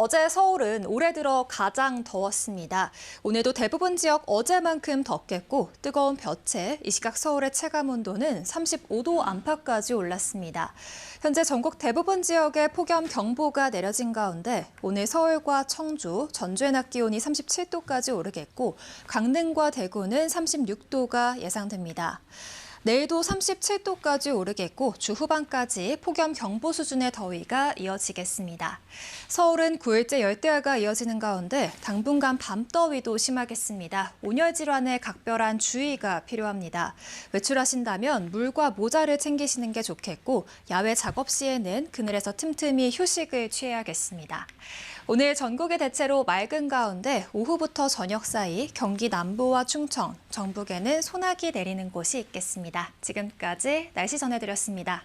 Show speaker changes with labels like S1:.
S1: 어제 서울은 올해 들어 가장 더웠습니다. 오늘도 대부분 지역 어제만큼 덥겠고 뜨거운 볕에 이 시각 서울의 체감 온도는 35도 안팎까지 올랐습니다. 현재 전국 대부분 지역에 폭염 경보가 내려진 가운데 오늘 서울과 청주, 전주의 낮 기온이 37도까지 오르겠고 강릉과 대구는 36도가 예상됩니다. 내일도 37도까지 오르겠고 주 후반까지 폭염 경보 수준의 더위가 이어지겠습니다. 서울은 9일째 열대야가 이어지는 가운데 당분간 밤더위도 심하겠습니다. 온열 질환에 각별한 주의가 필요합니다. 외출하신다면 물과 모자를 챙기시는 게 좋겠고 야외 작업 시에는 그늘에서 틈틈이 휴식을 취해야겠습니다. 오늘 전국의 대체로 맑은 가운데 오후부터 저녁 사이 경기 남부와 충청, 정북에는 소나기 내리는 곳이 있겠습니다. 지금까지 날씨 전해드렸습니다.